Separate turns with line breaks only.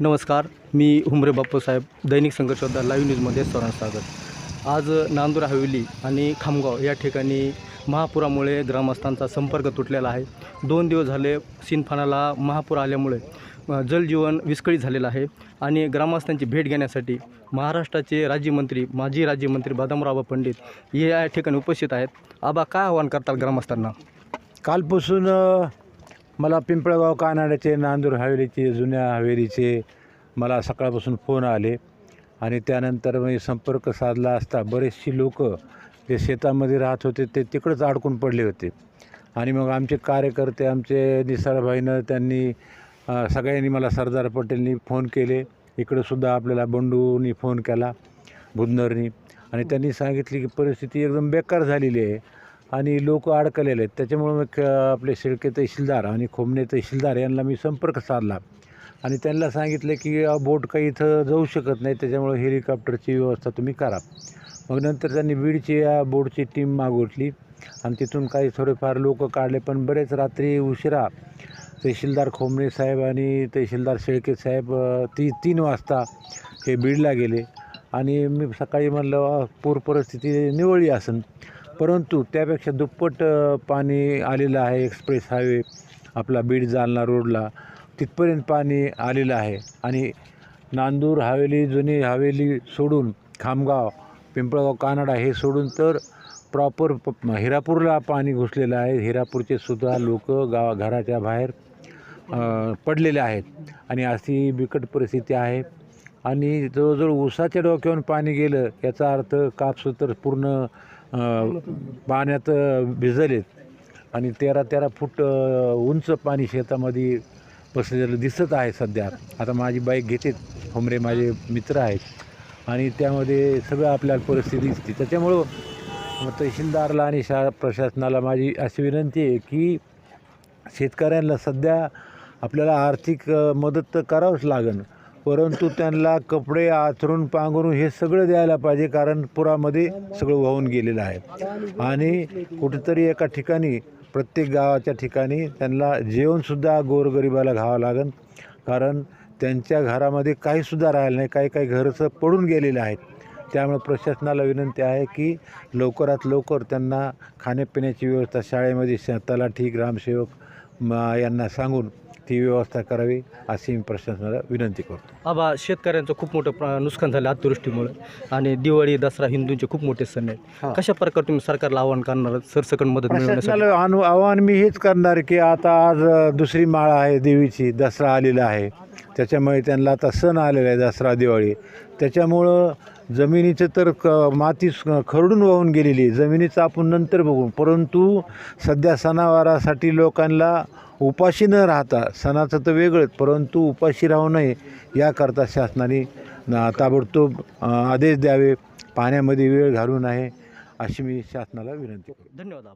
नमस्कार मी हुमरे बाप्पूसाहेब दैनिक संघर्षोद्धा लाईव्ह न्यूजमध्ये स्वरण स्वागत. आज नांदूर हवेली आणि खामगाव या ठिकाणी महापुरामुळे ग्रामस्थांचा संपर्क तुटलेला आहे. दोन दिवस झाले सिनफानाला महापूर आल्यामुळे जलजीवन विस्कळीत झालेलं आहे आणि ग्रामस्थांची भेट घेण्यासाठी महाराष्ट्राचे राज्यमंत्री माजी राज्यमंत्री बदामराव पंडित हे या ठिकाणी उपस्थित आहेत. आबा काय आवाहन करतात ग्रामस्थांना?
कालपासून मला पिंपळगाव कानाड्याचे नांदूर हवेलीचे जुन्या हवेलीचे मला सकाळपासून फोन आले आणि त्यानंतर मी संपर्क साधला असता बरेचशी लोक जे शेतामध्ये राहत होते ते तिकडंच अडकून पडले होते. आणि मग आमचे कार्यकर्ते आमचे निसारभाईनं त्यांनी सगळ्यांनी मला सरदार पटेलनी फोन केले. इकडंसुद्धा आपल्याला बंडूनी फोन केला बुधनरनी आणि त्यांनी सांगितले की परिस्थिती एकदम बेकार झालेली आहे आणि लोक अडकलेले आहेत. त्याच्यामुळं मग आपले शेळके तहसीलदार आणि खोमणे तहसीलदार यांना मी संपर्क साधला. आणि त्यांना सांगितलं की बोट काही इथं जाऊ शकत नाही त्याच्यामुळं हेलिकॉप्टरची व्यवस्था तुम्ही करा. मग नंतर त्यांनी बीडची या बोर्डची टीम मागवली. आणि तिथून काही थोडेफार लोक काढले पण बरेच रात्री उशिरा तहसीलदार खोमणे साहेब आणि तहसीलदार शेळके साहेब ती तीन वाजता हे बीडला गेले. आणि मी सकाळी म्हणलं पूर परिस्थिती निवळली असेल परंतु त्यापेक्षा दुप्पट पाणी आलेलं आहे एक्सप्रेस हायवे आपला बीड जालना रोडला. तिथपर्यंत पाणी आलेलं आहे. आणि नांदूर हवेली जुनी हवेली सोडून खामगाव पिंपळगाव कानाडा हे सोडून तर प्रॉपर प हिरापूरला पाणी घुसलेलं आहे. हिरापूरचे सुद्धा लोक गावा घराच्या बाहेर पडलेले आहेत. आणि अशी बिकट परिस्थिती आहे. आणि जवळजवळ ऊसाच्या डोक्यावरून पाणी गेलं याचा अर्थ कापस तर पूर्ण पाण्यात भिजलेत. आणि तेरा तेरा फूट उंच पाणी शेतामध्ये बसलेलं दिसत आहे सध्या. आता माझी बाईक घेते. होमरे माझे मित्र आहेत. आणि त्यामध्ये सगळं आपल्याला परिस्थिती दिसते. त्याच्यामुळं तहसीलदारला आणि शा प्रशासनाला माझी अशी विनंती आहे की शेतकऱ्यांना सध्या आपल्याला आर्थिक मदत तर करावंच लागेल परंतु त्यांना कपडे आचरून पांघरून हे सगळं द्यायला पाहिजे कारण पुरामध्ये सगळं वाहून गेलेलं आहे. आणि कुठेतरी एका ठिकाणी प्रत्येक गावाच्या ठिकाणी त्यांना जेवणसुद्धा गोरगरिबाला घावं लागेल कारण त्यांच्या घरामध्ये काहीसुद्धा राहिलं नाही. काही काही घरचं पडून गेलेले आहेत. त्यामुळे प्रशासनाला विनंती आहे की लवकरात लवकर त्यांना खाण्यापिण्याची व्यवस्था शाळेमध्ये श तलाठी ग्रामसेवक म यांना सांगून ती व्यवस्था करावी अशी मी प्रशासनाला विनंती करतो.
आबा शेतकऱ्यांचं खूप मोठं प्र- नुकसान झालं अतिवृष्टीमुळे. आणि दिवाळी दसरा हिंदूंचे खूप मोठे सण आहेत.
हा.
कशा प्रकारे तुम्ही सरकारला आवाहन करणार सरसकट मदत मिळवण्यासाठी?
प्रशासनाला आव्हान मी हेच करणार की आता आज अ, दुसरी माळ आहे देवीची दसरा आलेला आहे. त्याच्यामुळे त्यांना आता सण आलेला आहे दसरा दिवाळी. त्याच्यामुळं जमिनीचं तर क माती स- खरडून वाहून गेलेली आहे. जमिनीचं आपण नंतर बघू. परंतु सध्या सणावारासाठी लोकांना उपाशी न राहता सणाचं तर वेगळंच परंतु उपाशी राहू नये याकरता शासनाने ताबडतोब आदेश द्यावे. पाण्यामध्ये वेळ घालू नये अशी मी शासनाला विनंती करतो.
धन्यवाद